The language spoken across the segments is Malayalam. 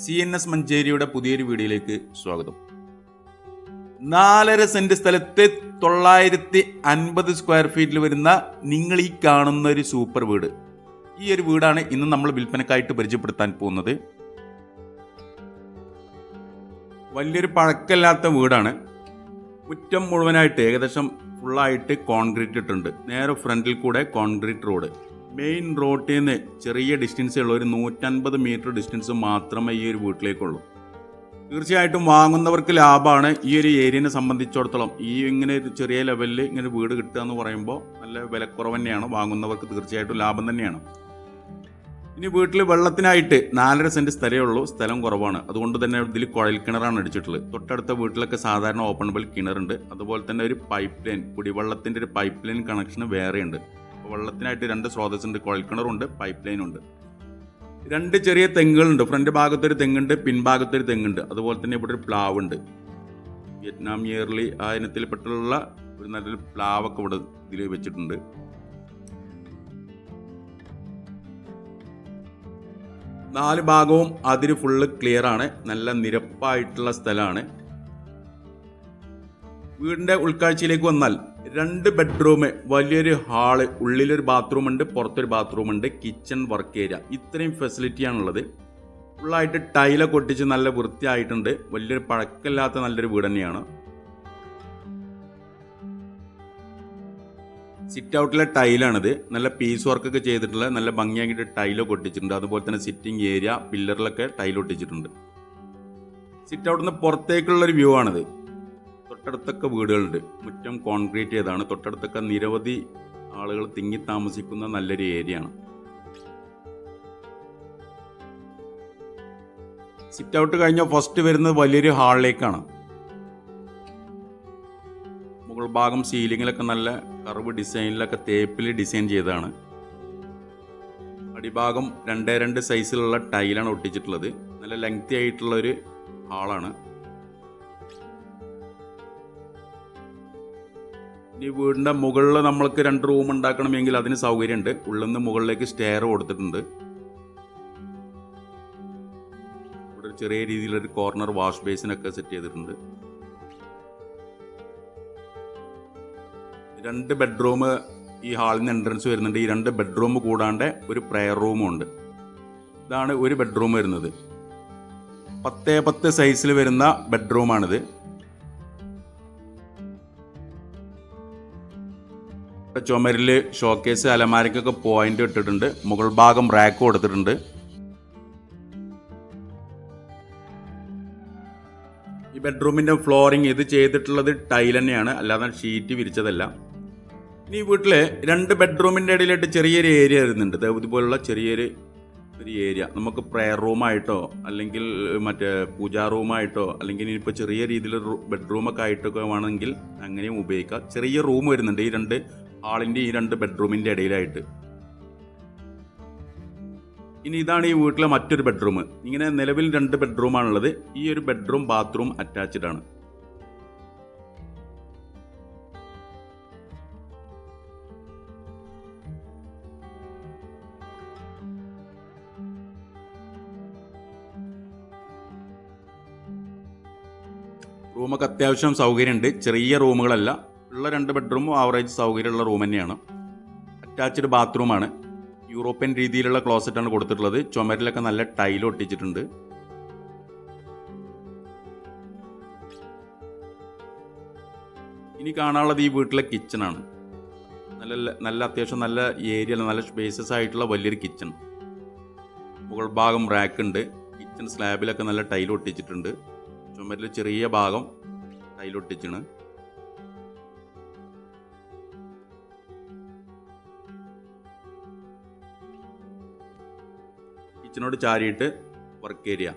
സി എൻ എസ് മഞ്ചേരിയുടെ പുതിയൊരു വീഡിയോയിലേക്ക് സ്വാഗതം. നാലര സെന്റ് സ്ഥലത്തെ തൊള്ളായിരത്തി അൻപത് സ്ക്വയർ ഫീറ്റിൽ വരുന്ന നിങ്ങൾ ഈ കാണുന്ന ഒരു സൂപ്പർ വീട്. ഈ ഒരു വീടാണ് ഇന്ന് നമ്മൾ വിൽപ്പനക്കായിട്ട് പരിചയപ്പെടുത്താൻ പോകുന്നത്. വലിയൊരു പഴക്കമില്ലാത്ത വീടാണ്. മുറ്റം മുഴുവനായിട്ട് ഏകദേശം ഫുള്ളായിട്ട് കോൺക്രീറ്റ് ഇട്ടുണ്ട് നേരെ ഫ്രണ്ടിൽ കൂടെ കോൺക്രീറ്റ് റോഡ് മെയിൻ റോട്ടിൽ നിന്ന് ചെറിയ ഡിസ്റ്റൻസേ ഉള്ളൂ ഒരു നൂറ്റൻപത് മീറ്റർ ഡിസ്റ്റൻസ് മാത്രമേ ഈ ഒരു വീട്ടിലേക്കുള്ളൂ. തീർച്ചയായിട്ടും വാങ്ങുന്നവർക്ക് ലാഭമാണ് ഈ ഒരു ഏരിയനെ സംബന്ധിച്ചിടത്തോളം. ഈ ഇങ്ങനെ ഒരു ചെറിയ ലെവലിൽ ഇങ്ങനെ വീട് കിട്ടുക എന്ന് പറയുമ്പോൾ നല്ല വിലക്കുറവ് തന്നെയാണ്. വാങ്ങുന്നവർക്ക് തീർച്ചയായിട്ടും ലാഭം തന്നെയാണ്. ഇനി വീട്ടിൽ വെള്ളത്തിനായിട്ട് നാലര സെന്റ് സ്ഥലമേ ഉള്ളൂ. സ്ഥലം കുറവാണ്. അതുകൊണ്ട് തന്നെ ഇതിൽ കുഴൽ കിണറാണ് അടിച്ചിട്ടുള്ളത്. തൊട്ടടുത്ത വീട്ടിലൊക്കെ സാധാരണ ഓപ്പൺ ബൽ കിണറുണ്ട്. അതുപോലെ തന്നെ ഒരു പൈപ്പ് ലൈൻ കുടിവെള്ളത്തിന്റെ ഒരു പൈപ്പ് ലൈൻ കണക്ഷൻ വേറെയുണ്ട്. അപ്പോൾ വെള്ളത്തിനായിട്ട് രണ്ട് സ്രോതസ്സുണ്ട് കുഴൽ കിണറുണ്ട് പൈപ്പ് ലൈൻ ഉണ്ട് രണ്ട് ചെറിയ തെങ്ങുകളുണ്ട്. ഫ്രണ്ട് ഭാഗത്തൊരു തെങ്ങുണ്ട് പിൻഭാഗത്തൊരു തെങ്ങുണ്ട്. അതുപോലെ തന്നെ ഇവിടെ ഒരു പ്ലാവ് ഉണ്ട് വിയറ്റ്നാം ഇയർലി ആ ഇനത്തിൽപ്പെട്ടുള്ള ഒരു നല്ലൊരു പ്ലാവൊക്കെ ഇവിടെ ഇതിൽ വെച്ചിട്ടുണ്ട്. നാല് ഭാഗവും അതിര് ഫുള്ള് ക്ലിയർ ആണ്. നല്ല നിരപ്പായിട്ടുള്ള സ്ഥലമാണ്. വീടിന്റെ ഉൾക്കാഴ്ചയിലേക്ക് വന്നാൽ രണ്ട് ബെഡ്റൂം വലിയൊരു ഹാൾ ഉള്ളിലൊരു ബാത്റൂം ഉണ്ട് പുറത്തൊരു ബാത്റൂം ഉണ്ട് കിച്ചൺ വർക്ക് ഏരിയ ഇത്രയും ഫെസിലിറ്റിയാണുള്ളത് ഫുള്ളായിട്ട് ടൈലൊക്കെ ഒട്ടിച്ച് നല്ല വൃത്തിയായിട്ടുണ്ട്. വലിയൊരു പഴക്കമില്ലാത്ത നല്ലൊരു വീട് തന്നെയാണ്. സിറ്റ് ഔട്ടിലെ ടൈലാണിത് നല്ല പീസ് വർക്കൊക്കെ ചെയ്തിട്ടുള്ള നല്ല ഭംഗിയാക്കിയിട്ട് ടൈലൊക്കെ ഒട്ടിച്ചിട്ടുണ്ട്. അതുപോലെ തന്നെ സിറ്റിംഗ് ഏരിയ പില്ലറിലൊക്കെ ടൈൽ ഒട്ടിച്ചിട്ടുണ്ട്. സിറ്റ് ഔട്ടിൽ നിന്ന് പുറത്തേക്കുള്ളൊരു വ്യൂ ആണിത്. തൊട്ടടുത്തൊക്കെ വീടുകളുണ്ട്. മുറ്റം കോൺക്രീറ്റ് ചെയ്താണ് തൊട്ടടുത്തൊക്കെ നിരവധി ആളുകൾ തിങ്ങി താമസിക്കുന്ന നല്ലൊരു ഏരിയ ആണ്. സിറ്റ് ഔട്ട് കഴിഞ്ഞ ഫസ്റ്റ് വരുന്നത് വലിയൊരു ഹാളിലേക്കാണ് മുകൾ ഭാഗം സീലിങ്ങിലൊക്കെ നല്ല കർവ് ഡിസൈനിലൊക്കെ തേപ്പിൽ ഡിസൈൻ ചെയ്തതാണ്. അടിഭാഗം രണ്ടേ രണ്ട് സൈസിലുള്ള ടൈലാണ് ഒട്ടിച്ചിട്ടുള്ളത്. നല്ല ലെങ്തി ആയിട്ടുള്ള ഒരു ഹാളാണ് ഇനി വീടിന്റെ മുകളിൽ നമ്മൾക്ക് രണ്ട് റൂം ഉണ്ടാക്കണമെങ്കിൽ അതിന് സൗകര്യമുണ്ട്. ഉള്ളിൽ നിന്ന് മുകളിലേക്ക് സ്റ്റെയർ കൊടുത്തിട്ടുണ്ട്. ഇവിടെ ചെറിയ രീതിയിലൊരു കോർണർ വാഷ് ബേസിനൊക്കെ സെറ്റ് ചെയ്തിട്ടുണ്ട്. രണ്ട് ബെഡ്റൂം ഈ ഹാളിൽ നിന്ന് എൻട്രൻസ് വരുന്നുണ്ട്. ഈ രണ്ട് ബെഡ്റൂം കൂടാണ്ട് ഒരു പ്രെയർ റൂമും ഉണ്ട്. ഇതാണ് ഒരു ബെഡ്റൂം വരുന്നത്. പത്തേ പത്ത് സൈസിൽ വരുന്ന ബെഡ്റൂമാണിത് ചുമരിൽ ഷോക്കേസ് അലമാരക്കൊക്കെ പോയിന്റ് ഇട്ടിട്ടുണ്ട്. മുകൾ ഭാഗം റാക്ക് കൊടുത്തിട്ടുണ്ട്. ഈ ബെഡ്റൂമിന്റെ ഫ്ലോറിങ് ഇത് ചെയ്തിട്ടുള്ളത് ടൈൽ തന്നെയാണ്. അല്ലാതെ ഷീറ്റ് വിരിച്ചതല്ല. ഇനി ഈ വീട്ടിലെ രണ്ട് ബെഡ്റൂമിന്റെ ഇടയിലായിട്ട് ചെറിയൊരു ഏരിയ വരുന്നുണ്ട്. ഇതുപോലുള്ള ചെറിയൊരു ഒരു ഏരിയ നമുക്ക് പ്രെയർ റൂമായിട്ടോ അല്ലെങ്കിൽ മറ്റേ പൂജാ റൂമായിട്ടോ അല്ലെങ്കിൽ ഇനിയിപ്പോൾ ചെറിയ രീതിയിൽ ബെഡ്റൂമൊക്കെ ആയിട്ടൊക്കെ വേണമെങ്കിൽ അങ്ങനെയും ഉപയോഗിക്കാം. ചെറിയ റൂം വരുന്നുണ്ട്. ഈ രണ്ട് ഹാളിന്റെ ഈ രണ്ട് ബെഡ്റൂമിന്റെ ഇടയിലായിട്ട്. ഇനി ഇതാണ് ഈ വീട്ടിലെ മറ്റൊരു ബെഡ്റൂം. ഇങ്ങനെ നിലവിൽ രണ്ട് ബെഡ്റൂമാണുള്ളത്. ഈ ഒരു ബെഡ്റൂം ബാത്റൂം അറ്റാച്ച്ഡ് ആണ്. റൂമൊക്കെ അത്യാവശ്യം സൗകര്യമുണ്ട്. ചെറിയ റൂമുകളല്ല. ഉള്ള രണ്ട് ബെഡ്റൂമും ആവറേജ് സൗകര്യമുള്ള റൂം തന്നെയാണ്. അറ്റാച്ച്ഡ് ബാത്റൂമാണ് യൂറോപ്യൻ രീതിയിലുള്ള ക്ലോസറ്റാണ് കൊടുത്തിട്ടുള്ളത്. ചുമരിലൊക്കെ നല്ല ടൈൽ ഒട്ടിച്ചിട്ടുണ്ട്. ഇനി കാണാനുള്ളത് ഈ വീട്ടിലെ കിച്ചണാണ് നല്ല നല്ല അത്യാവശ്യം നല്ല ഏരിയ നല്ല സ്പേസസ് ആയിട്ടുള്ള വലിയൊരു കിച്ചൺ മുകൾ ഭാഗം റാക്ക് ഉണ്ട്. കിച്ചൺ സ്ലാബിലൊക്കെ നല്ല ടൈൽ ഒട്ടിച്ചിട്ടുണ്ട്. ചുമരിൽ ചെറിയ ഭാഗം ടൈൽ ഒട്ടിച്ചാണ്. കിച്ചനോട് ചാരിയിട്ട് വർക്ക് ഏരിയ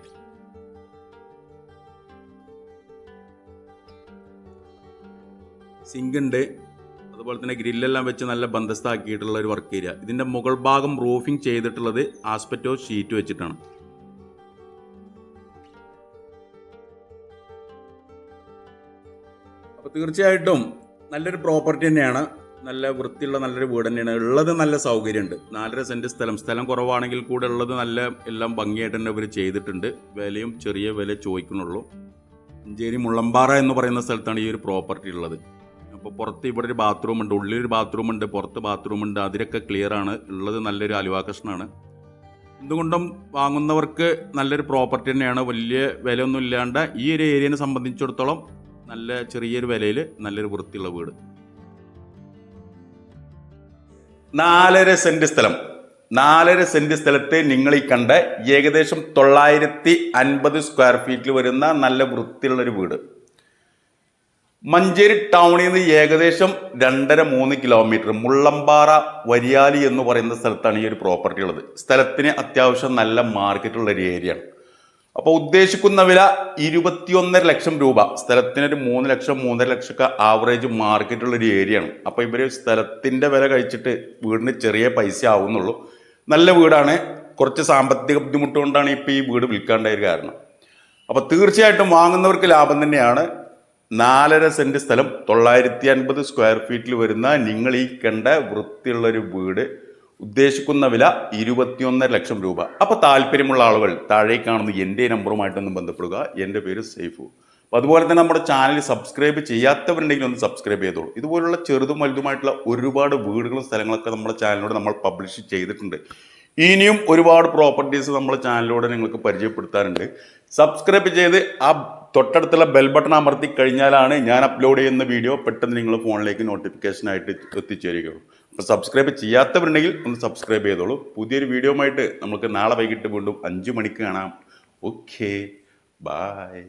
സിങ്ക് ഉണ്ട്. അതുപോലെ തന്നെ ഗ്രില്ലെല്ലാം വെച്ച് നല്ല ബന്ധസ്ഥാക്കിയിട്ടുള്ള ഒരു വർക്ക് ഏരിയ ഇതിന്റെ മുകൾ ഭാഗം റൂഫിംഗ് ചെയ്തിട്ടുള്ളത് ആസ്പെറ്റോ ഷീറ്റ് വെച്ചിട്ടാണ്. അപ്പോൾ തീർച്ചയായിട്ടും നല്ലൊരു പ്രോപ്പർട്ടി തന്നെയാണ്. നല്ല വൃത്തിയുള്ള നല്ലൊരു വീട് തന്നെയാണ്. ഉള്ളത് നല്ല സൗകര്യമുണ്ട്. നാലര സെന്റ് സ്ഥലം. സ്ഥലം കുറവാണെങ്കിൽ കൂടെ ഉള്ളത് നല്ല എല്ലാം ഭംഗിയായിട്ട് തന്നെ അവർ ചെയ്തിട്ടുണ്ട്. വിലയും ചെറിയ വില ചോദിക്കുന്നുള്ളൂ. മഞ്ചേരി മുള്ളമ്പാറ എന്ന് പറയുന്ന സ്ഥലത്താണ് ഈ ഒരു പ്രോപ്പർട്ടി ഉള്ളത്. അപ്പോൾ പുറത്ത് ഇവിടെ ഒരു ബാത്റൂം ഉണ്ട്. ഉള്ളിലൊരു ബാത്റൂം ഉണ്ട്. പുറത്ത് ബാത്റൂം ഉണ്ട്. അതിലൊക്കെ ക്ലിയർ ആണ്. ഉള്ളത് നല്ലൊരു അലുവാകൃഷ്ണാണ് എന്തുകൊണ്ടും വാങ്ങുന്നവർക്ക് നല്ലൊരു പ്രോപ്പർട്ടി തന്നെയാണ്. വലിയ വിലയൊന്നും ഇല്ലാണ്ട് ഈ ഒരു ഏരിയനെ സംബന്ധിച്ചിടത്തോളം നല്ല ചെറിയൊരു വിലയിൽ നല്ലൊരു വൃത്തിയുള്ള വീട്. നാലര സെന്റ് സ്ഥലം. നാലര സെന്റ് സ്ഥലത്ത് നിങ്ങൾ ഈ കണ്ട ഏകദേശം തൊള്ളായിരത്തി അൻപത് സ്ക്വയർ ഫീറ്റിൽ വരുന്ന നല്ല വൃത്തിയുള്ളൊരു വീട്. മഞ്ചേരി ടൗണിൽ നിന്ന് ഏകദേശം രണ്ടര മൂന്ന് കിലോമീറ്റർ മുള്ളമ്പാറ വരിയാലി എന്ന് പറയുന്ന സ്ഥലത്താണ് ഈ ഒരു പ്രോപ്പർട്ടി ഉള്ളത്. സ്ഥലത്തിന് അത്യാവശ്യം നല്ല മാർക്കറ്റുള്ള ഒരു ഏരിയയാണ് അപ്പോൾ ഉദ്ദേശിക്കുന്ന വില ഇരുപത്തിയൊന്നര ലക്ഷം രൂപ. സ്ഥലത്തിന് ഒരു മൂന്ന് ലക്ഷം മൂന്നര ലക്ഷം ഒക്കെ ആവറേജ് മാർക്കറ്റുള്ള ഒരു ആണ്. അപ്പോൾ ഇവർ സ്ഥലത്തിന്റെ വില കഴിച്ചിട്ട് വീടിന് ചെറിയ പൈസ ആവുന്നുള്ളൂ. നല്ല വീടാണ്. കുറച്ച് സാമ്പത്തിക ബുദ്ധിമുട്ടുകൊണ്ടാണ് ഇപ്പോൾ ഈ വീട് വിൽക്കാണ്ടായ ഒരു കാരണം. അപ്പോൾ തീർച്ചയായിട്ടും വാങ്ങുന്നവർക്ക് ലാഭം തന്നെയാണ്. നാലര സെന്റ് സ്ഥലം തൊള്ളായിരത്തി അൻപത് സ്ക്വയർ ഫീറ്റിൽ വരുന്ന നിങ്ങൾ ഈ കണ്ട വൃത്തിയുള്ള ഒരു വീട്. ഉദ്ദേശിക്കുന്ന വില ഇരുപത്തിയൊന്നര ലക്ഷം രൂപ. അപ്പോൾ താല്പര്യമുള്ള ആളുകൾ താഴെ കാണുന്ന എന്റെ നമ്പറുമായിട്ടൊന്നും ബന്ധപ്പെടുക. എന്റെ പേര് സേഫു അപ്പോൾ അതുപോലെ തന്നെ നമ്മുടെ ചാനൽ സബ്സ്ക്രൈബ് ചെയ്യാത്തവരുണ്ടെങ്കിൽ ഒന്ന് സബ്സ്ക്രൈബ് ചെയ്തോളൂ. ഇതുപോലുള്ള ചെറുതും വലുതുമായിട്ടുള്ള ഒരുപാട് വീടുകളും സ്ഥലങ്ങളൊക്കെ നമ്മുടെ ചാനലിലൂടെ നമ്മൾ പബ്ലിഷ് ചെയ്തിട്ടുണ്ട്. ഇനിയും ഒരുപാട് പ്രോപ്പർട്ടീസ് നമ്മുടെ ചാനലിലൂടെ നിങ്ങൾക്ക് പരിചയപ്പെടുത്താറുണ്ട് സബ്സ്ക്രൈബ് ചെയ്ത് ആ തൊട്ടടുത്തുള്ള ബെൽ ബട്ടൺ അമർത്തി കഴിഞ്ഞാലാണ് ഞാൻ അപ്ലോഡ് ചെയ്യുന്ന വീഡിയോ പെട്ടെന്ന് നിങ്ങൾ ഫോണിലേക്ക് നോട്ടിഫിക്കേഷനായിട്ട് എത്തിച്ചേരുകയുള്ളൂ. അപ്പോൾ സബ്സ്ക്രൈബ് ചെയ്യാത്തവരുണ്ടെങ്കിൽ ഒന്ന് സബ്സ്ക്രൈബ് ചെയ്തോളൂ. പുതിയൊരു വീഡിയോ ആയിട്ട് നമുക്ക് നാളെ വൈകിട്ട് വീണ്ടും അഞ്ച് മണിക്ക് കാണാം. Okay bye